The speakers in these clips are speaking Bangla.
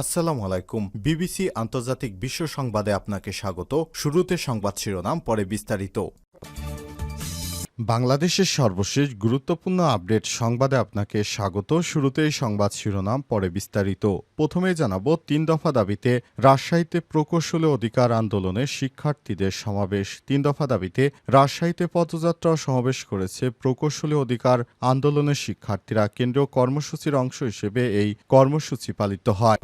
আসসালামু আলাইকুম। বিবিসি আন্তর্জাতিক বিশ্ব সংবাদে আপনাকে স্বাগত। শুরুতে সংবাদ শিরোনাম, পরে বিস্তারিত। বাংলাদেশের সর্বশেষ গুরুত্বপূর্ণ আপডেট সংবাদে আপনাকে স্বাগত। শুরুতেই সংবাদ শিরোনাম, পরে বিস্তারিত। প্রথমেই জানাব, তিন দফা দাবিতে রাজশাহীতে প্রকৌশলী অধিকার আন্দোলনে শিক্ষার্থীদের সমাবেশ। তিন দফা দাবিতে রাজশাহীতে পদযাত্রা সমাবেশ করেছে প্রকৌশলী অধিকার আন্দোলনের শিক্ষার্থীরা। কেন্দ্রীয় কর্মসূচির অংশ হিসেবে এই কর্মসূচি পালিত হয়।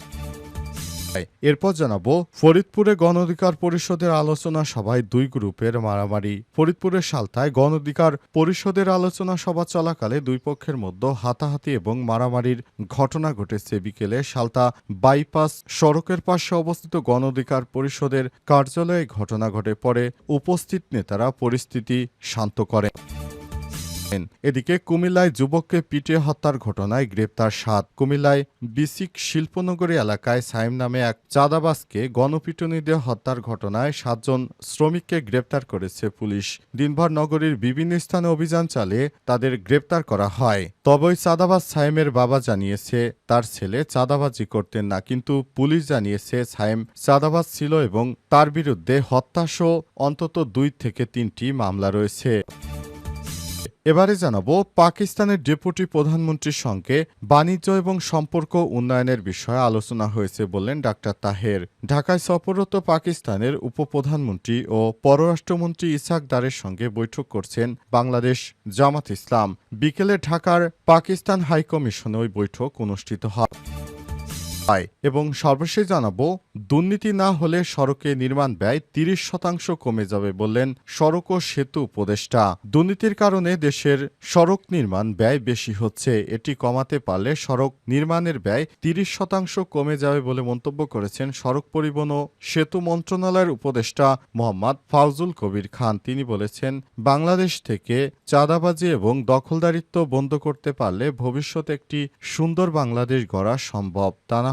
এরপর জানাব, ফরিদপুরে গণ অধিকার পরিষদের আলোচনা সভায় দুই গ্রুপের মারামারি। ফরিদপুরের সালতায় গণ অধিকার পরিষদের আলোচনা সভা চলাকালে দুই পক্ষের মধ্যে হাতাহাতি এবং মারামারির ঘটনা ঘটেছে। বিকেলে সালতা বাইপাস সড়কের পাশে অবস্থিত গণ অধিকার পরিষদের কার্যালয়ে ঘটনা ঘটে। পরে উপস্থিত নেতারা পরিস্থিতি শান্ত করে। এদিকে কুমিল্লায় যুবককে পিটিয়ে হত্যার ঘটনায় গ্রেপ্তার সাত। কুমিল্লায় বিসিক শিল্পনগরী এলাকায় সাইম নামে এক চাঁদাবাসকে গণপিটুনি দিয়ে হত্যার ঘটনায় সাতজন শ্রমিককে গ্রেপ্তার করেছে পুলিশ। দিনভর নগরীর বিভিন্ন স্থানে অভিযান চালিয়ে তাদের গ্রেপ্তার করা হয়। তবে ওই চাঁদাবাজ সাইমের বাবা জানিয়েছে, তার ছেলে চাঁদাবাজি করতেন না, কিন্তু পুলিশ জানিয়েছে সাইম চাঁদাবাজ ছিল এবং তার বিরুদ্ধে হত্যাসহ অন্তত দুই থেকে তিনটি মামলা রয়েছে। এবারে জানাব, পাকিস্তানের ডেপুটি প্রধানমন্ত্রীর সঙ্গে বাণিজ্য এবং সম্পর্ক উন্নয়নের বিষয়ে আলোচনা হয়েছে বললেন ডাক্তার তাহের। ঢাকায় সফররত পাকিস্তানের উপপ্রধানমন্ত্রী ও পররাষ্ট্রমন্ত্রী ইসাক দারের সঙ্গে বৈঠক করছেন বাংলাদেশ জামাত ইসলাম। বিকেলে ঢাকার পাকিস্তান হাইকমিশনে ওই বৈঠক অনুষ্ঠিত হয়। হয় এবং সর্বশেষ জানাব, দুর্নীতি না হলে সড়কে নির্মাণ ব্যয় তিরিশ শতাংশ কমে যাবে বললেন সড়ক ও সেতু উপদেষ্টা। দুর্নীতির কারণে দেশের সড়ক নির্মাণ ব্যয় বেশি হচ্ছে, এটি কমাতে পারলে সড়ক নির্মাণের ব্যয় তিরিশ শতাংশ কমে যাবে বলে মন্তব্য করেছেন সড়ক পরিবহন ও সেতু মন্ত্রণালয়ের উপদেষ্টা মোহাম্মদ ফাউজুল কবির খান। তিনি বলেছেন, বাংলাদেশ থেকে চাঁদাবাজি এবং দখলদারিত্ব বন্ধ করতে পারলে ভবিষ্যতে একটি সুন্দর বাংলাদেশ গড়া সম্ভব। তা না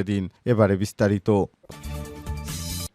দিন। এবারে বিস্তারিত।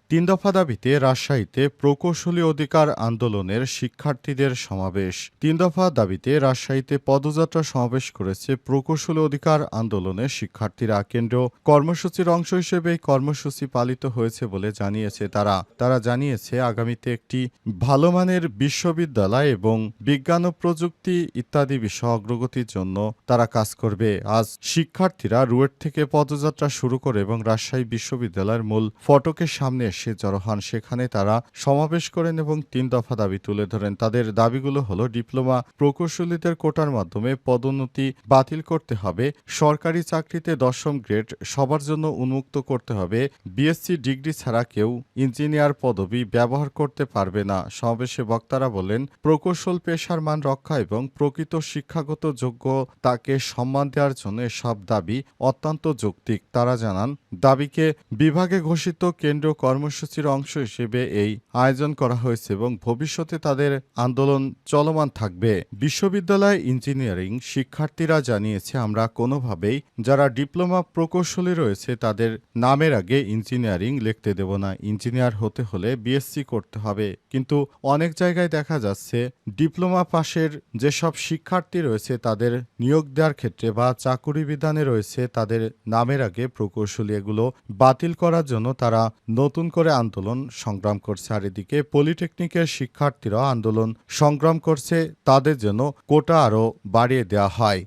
তিন দফা দাবিতে রাজশাহীতে প্রকৌশলী অধিকার আন্দোলনের শিক্ষার্থীদের সমাবেশ। তিন দফা দাবিতে রাজশাহীতে পদযাত্রা সমাবেশ করেছে প্রকৌশলী অধিকার আন্দোলনের শিক্ষার্থীরা। কেন্দ্র কর্মসূচির অংশ হিসেবে এই কর্মসূচি পালিত হয়েছে বলে জানিয়েছে তারা। তারা জানিয়েছে, আগামীতে একটি ভালো মানের বিশ্ববিদ্যালয় এবং বিজ্ঞান ও প্রযুক্তি ইত্যাদি বিষয় অগ্রগতির জন্য তারা কাজ করবে। আজ শিক্ষার্থীরা রুয়েট থেকে পদযাত্রা শুরু করে এবং রাজশাহী বিশ্ববিদ্যালয়ের মূল ফটকের সামনে এসে জড়ো হন। সেখানে তারা সমাবেশ করেন এবং তিন দফা দাবি তুলে ধরেন। তাদের দাবিগুলো হলো, ডিপ্লোমা প্রকৌশলীদের কোটার মাধ্যমে পদোন্নতি বাতিল করতে হবে, সরকারি চাকরিতে দশম গ্রেড সবার জন্য উন্মুক্ত করতে হবে, বিএসসি ডিগ্রি ছাড়া কেউ ইঞ্জিনিয়ার পদবি ব্যবহার করতে পারবে না। সমাবেশে বক্তারা বলেন, প্রকৌশল পেশার মান রক্ষা এবং প্রকৃত শিক্ষাগত যোগ্য তাকে সম্মান দেওয়ার জন্য সব দাবি অত্যন্ত যৌক্তিক। তারা জানান, দাবিকে বিভাগে ঘোষিত কেন্দ্রীয় কর্মসূচির অংশ হিসেবে এই আয়োজন করা হয়েছে এবং ভবিষ্যতে তাদের আন্দোলন চলমান থাকবে। বিশ্ববিদ্যালয় ইঞ্জিনিয়ারিং শিক্ষার্থীরা জানিয়েছে, আমরা কোনোভাবেই যারা ডিপ্লোমা প্রকৌশলী রয়েছে, তাদের নামের আগে ইঞ্জিনিয়ারিং লিখতে দেব না। ইঞ্জিনিয়ার হতে হলে বিএসসি করতে হবে। কিন্তু অনেক জায়গায় দেখা যাচ্ছে, ডিপ্লোমা পাশের যেসব শিক্ষার্থী রয়েছে, তাদের নিয়োগ দেওয়ার ক্ষেত্রে বা চাকুরি বিধানে রয়েছে, তাদের নামের আগে প্রকৌশলী এগুলো বাতিল করার জন্য তারা নতুন করে আন্দোলন সংগ্রাম করছে। আর এদিকে পলিটেকনিকের শিক্ষার্থীরা আন্দোলন সংগ্রাম করছে। তাদের জন্য কোটা আরও বাড়িয়ে দেওয়া হয়।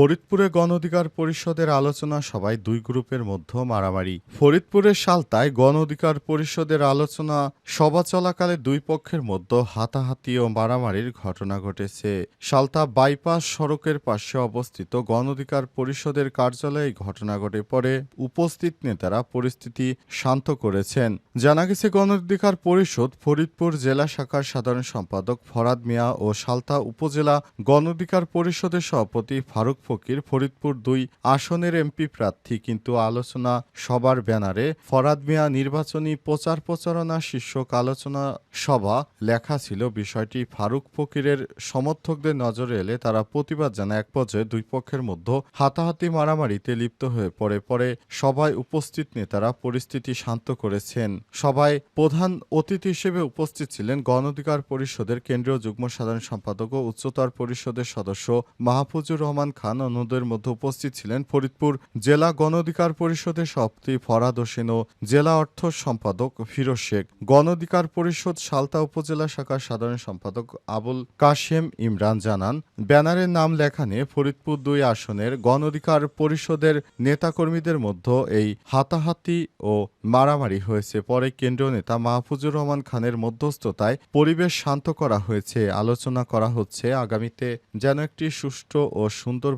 ফরিদপুরে গণ অধিকার পরিষদের আলোচনা সভায় দুই গ্রুপের মধ্যে মারামারি। ফরিদপুরের সালতায় গণ অধিকার পরিষদের আলোচনা সভা চলাকালে দুই পক্ষের মধ্যে হাতাহাতি ও মারামারির ঘটনা ঘটেছে। সালতা বাইপাস সড়কের পাশে অবস্থিত গণ অধিকার পরিষদের কার্যালয়ে ঘটনা ঘটে পরে উপস্থিত নেতারা পরিস্থিতি শান্ত করেছেন। জানা গেছে গণ অধিকার পরিষদ ফরিদপুর জেলা শাখার সাধারণ সম্পাদক ফরাদ মিয়া ও সালতা উপজেলা গণ অধিকার পরিষদের সভাপতি ফারুক ফকির ফরিদপুর দুই আসনের এমপি প্রার্থী, কিন্তু আলোচনা সবার ব্যানারে ফরাদ মিয়া নির্বাচনী প্রচার প্রচারণা শীর্ষক আলোচনা সভা লেখা ছিল। বিষয়টি ফারুক ফকিরের সমর্থকদের নজরে এলে তারা প্রতিবাদ জানায়। এক পর্যায়ে দুই পক্ষের মধ্যে হাতাহাতি মারামারিতে লিপ্ত হয়ে পড়ে। পরে সভায় উপস্থিত নেতারা পরিস্থিতি শান্ত করেছেন। সভায় প্রধান অতিথি হিসেবে উপস্থিত ছিলেন গণ অধিকার পরিষদের কেন্দ্রীয় যুগ্ম সাধারণ সম্পাদক ও উচ্চতর পরিষদের সদস্য মাহফুজুর রহমান খান। অন্যদের মধ্যে উপস্থিত ছিলেন ফরিদপুর জেলা গণ অধিকার পরিষদের সভাপতি ফরাদ হোসেন ও জেলা অর্থ সম্পাদক ফিরোজ শেখ। গণ অধিকার পরিষদ সালতা উপজেলা শাখার সাধারণ সম্পাদক আবুল কাশেম ইমরান জানান, ব্যানারের নাম লেখা নিয়ে ফরিদপুর দুই আসনের গণ অধিকার পরিষদের নেতাকর্মীদের মধ্যে এই হাতাহাতি ও মারামারি হয়েছে। পরে কেন্দ্রীয় নেতা মাহফুজুর রহমান খানের মধ্যস্থতায় পরিবেশ শান্ত করা হয়েছে। আলোচনা করা হচ্ছে, আগামীতে যেন একটি সুষ্ঠু ও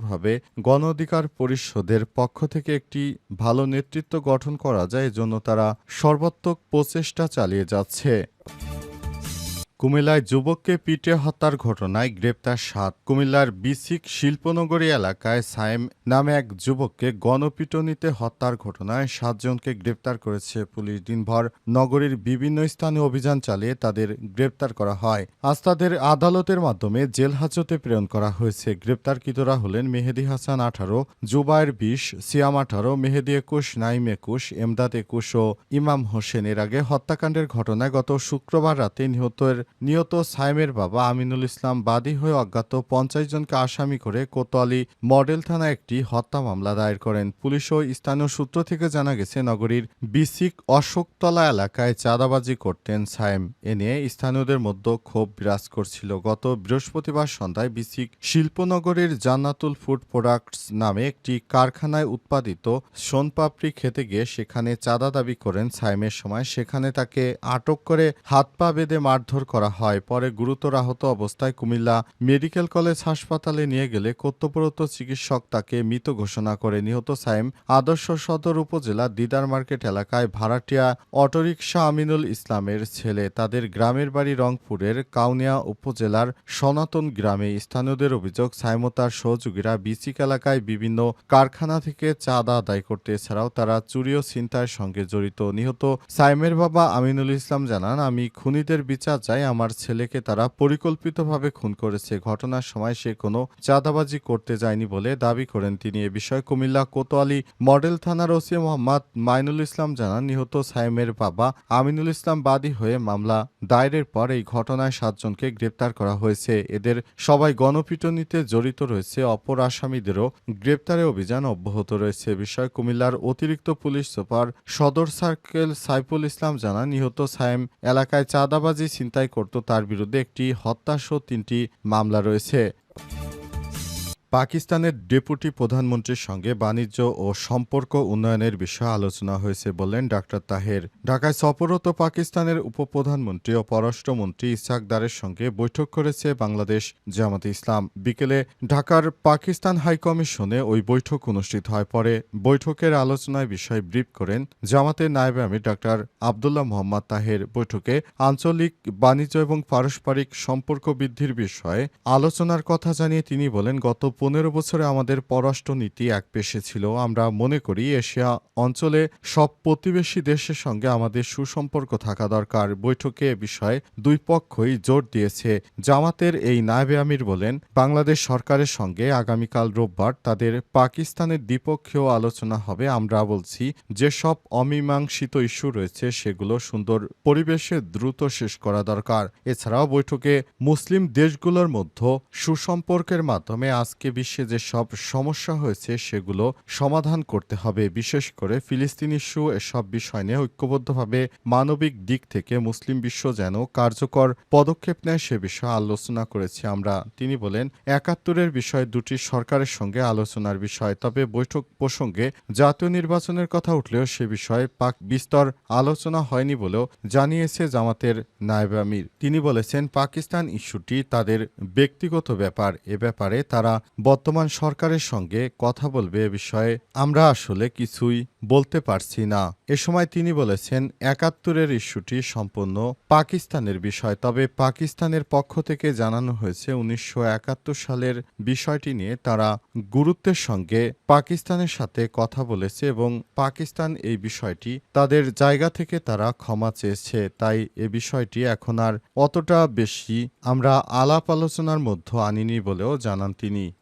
সুন্দরভাবে গণ অধিকার পরিষদের পক্ষ থেকে একটি ভালো নেতৃত্ব গঠন করা যায়, এজন্য তারা সর্বাত্মক প্রচেষ্টা চালিয়ে যাচ্ছে। কুমিল্লায় যুবককে পিটে হত্যার ঘটনায় গ্রেপ্তার সাত। কুমিল্লার বিসিক শিল্পনগরী এলাকায় সাইম নামে এক যুবককে গণপিটুনিতে হত্যার ঘটনায় সাতজনকে গ্রেপ্তার করেছে পুলিশ। দিনভর নগরীর বিভিন্ন স্থানে অভিযান চালিয়ে তাদের গ্রেপ্তার করা হয়। আজ তাদের আদালতের মাধ্যমে জেল হাজতে প্রেরণ করা হয়েছে। গ্রেপ্তারকৃতরা হলেন মেহেদি হাসান আঠারো, জুবায়ের বিশ, সিয়াম আঠারো, মেহেদি একুশ, নাইম একুশ, এমদাদ একুশ ও ইমাম হোসেন। এর আগে হত্যাকাণ্ডের ঘটনায় গত শুক্রবার রাতে নিহতের নিহত সাইমের বাবা আমিনুল ইসলাম বাদী হয়ে অজ্ঞাত পঞ্চাশ জনকে আসামি করে কোতোয়ালি মডেল থানায় একটি হত্যা মামলা দায়ের করেন। পুলিশ ও স্থানীয় সূত্র থেকে জানা গেছে, নগরীর বিসিক অশোকতলা এলাকায় চাঁদাবাজি করতেন সাইম। এ নিয়ে স্থানীয়দের মধ্যে ক্ষোভ বিরাজ করছিল। গত বৃহস্পতিবার সন্ধ্যায় বিসিক শিল্পনগরীর জান্নাতুল ফুড প্রোডাক্টস নামে একটি কারখানায় উৎপাদিত সোনপাপড়ি খেতে গিয়ে সেখানে চাঁদা দাবি করেন সাইমের সময়। সেখানে তাকে আটক করে হাত পা বেঁধে মারধর করা হয়। পরে গুরুতর আহত অবস্থায় কুমিল্লা মেডিকেল কলেজ হাসপাতালে নিয়ে গেলে কর্তব্যরত চিকিৎসক তাকে মৃত ঘোষণা করে। নিহত সাইম আদর্শ সদর উপজেলা দিদার মার্কেট এলাকায় ভাড়াটিয়া অটোরিকশা আমিনুল ইসলামের ছেলে। তাদের গ্রামের বাড়ি রংপুরের কাউনিয়া উপজেলার সনাতন গ্রামে। স্থানীয়দের অভিযোগ, সাইম তার সহযোগীরা বিসিক এলাকায় বিভিন্ন কারখানা থেকে চাঁদা আদায় করতে, এছাড়াও তারা চুরি ও ছিনতাইয়ের সঙ্গে জড়িত। নিহত সাইমের বাবা আমিনুল ইসলাম জানান, আমি খুনিদের বিচার চাই আমার ছেলেকে তারা পরিকল্পিতভাবে খুন করেছে। ঘটনার সময় সে কোনো চাঁদাবাজি করতে যায়নি বলে দাবি করেন তিনি। এ বিষয়ে কুমিল্লা কোতোয়ালি মডেল থানার ওসি মোহাম্মদ মাইনুল ইসলাম জানান, নিহত সাইমের বাবা আমিনুল ইসলাম বাদী হয়ে মামলা দায়েরের পর এই ঘটনায় সাতজনকে গ্রেপ্তার করা হয়েছে। এদের সবাই গণপিটুনিতে জড়িত রয়েছে। অপর আসামিদেরও গ্রেপ্তারে অভিযান অব্যাহত রয়েছে। বিষয়ে কুমিল্লার অতিরিক্ত police super Sadar circle Saiful Islam জানান, নিহত সাইম এলাকায় চাঁদাবাজি, ছিনতাই করত তার বিরুদ্ধে একটি হত্যাসহ তিনটি মামলা রয়েছে। পাকিস্তানের ডেপুটি প্রধানমন্ত্রীর সঙ্গে বাণিজ্য ও সম্পর্ক উন্নয়নের বিষয়ে আলোচনা হয়েছে বললেন ডাক্তার তাহের। ঢাকায় সফররত পাকিস্তানের উপপ্রধানমন্ত্রী ও পররাষ্ট্রমন্ত্রী ইসাক দারের সঙ্গে বৈঠক করেছে বাংলাদেশ জামাতে ইসলাম। বিকেলে ঢাকার পাকিস্তান হাইকমিশনে ওই বৈঠক অনুষ্ঠিত হয়। পরে বৈঠকের আলোচনায় বিষয় ব্রিফ করেন জামাতের নায়েবে আমির ডাক্তার আবদুল্লাহ মোহাম্মদ তাহের। বৈঠকে আঞ্চলিক বাণিজ্য এবং পারস্পরিক সম্পর্ক বৃদ্ধির বিষয়ে আলোচনার কথা জানিয়ে তিনি বলেন, গত পনেরো বছরে আমাদের পররাষ্ট্রনীতি এক পেশে ছিল। আমরা মনে করি এশিয়া অঞ্চলে সব প্রতিবেশী দেশের সঙ্গে আমাদের সুসম্পর্ক থাকা দরকার। বৈঠকে এ বিষয়ে দুই পক্ষই জোর দিয়েছে। জামাতের এই নায়েবে আমির বলেন, বাংলাদেশ সরকারের সঙ্গে আগামীকাল রোববার তাদের পাকিস্তানের দ্বিপক্ষীয় আলোচনা হবে। আমরা বলছি, যেসব অমীমাংসিত ইস্যু রয়েছে সেগুলো সুন্দর পরিবেশে দ্রুত শেষ করা দরকার। এছাড়াও বৈঠকে মুসলিম দেশগুলোর মধ্যে সুসম্পর্কের মাধ্যমে আজকে বিশ্বে যে সব সমস্যা হয়েছে, সেগুলো সমাধান করতে হবে। বিশেষ করে ফিলিস্তিন ইস্যু, এসব বিষয় নিয়ে ঐক্যবদ্ধভাবে মানবিক দিক থেকে মুসলিম বিশ্ব যেন কার্যকর পদক্ষেপ নেয়, সে বিষয়ে আলোচনা করেছি আমরা। তিনি বলেন, একাত্তরের বিষয় দুটি সরকারের সঙ্গে আলোচনার বিষয়, তবে বৈঠক প্রসঙ্গে জাতীয় নির্বাচনের কথা উঠলেও সে বিষয়ে পাক বিস্তর আলোচনা হয়নি বলেও জানিয়েছে জামাতের নায়েব আমির। তিনি বলেছেন, পাকিস্তান ইস্যুটি তাদের ব্যক্তিগত ব্যাপার। এ ব্যাপারে তারা বর্তমান সরকারের সঙ্গে কথা বলবে এ বিষয়ে আমরা আসলে কিছুই বলতে পারছি না। এ সময় তিনি বলেছেন, একাত্তরের ইস্যুটি সম্পূর্ণ পাকিস্তানের বিষয়। তবে পাকিস্তানের পক্ষ থেকে জানানো হয়েছে, উনিশশো একাত্তর সালের বিষয়টি নিয়ে তারা গুরুত্বের সঙ্গে পাকিস্তানের সাথে কথা বলেছে এবং পাকিস্তান এই বিষয়টি তাদের জায়গা থেকে তারা ক্ষমা চেয়েছে। তাই এ বিষয়টি এখন আর অতটা বেশি আমরা আলাপ আলোচনার মধ্যে আনিনি বলেও জানান তিনি।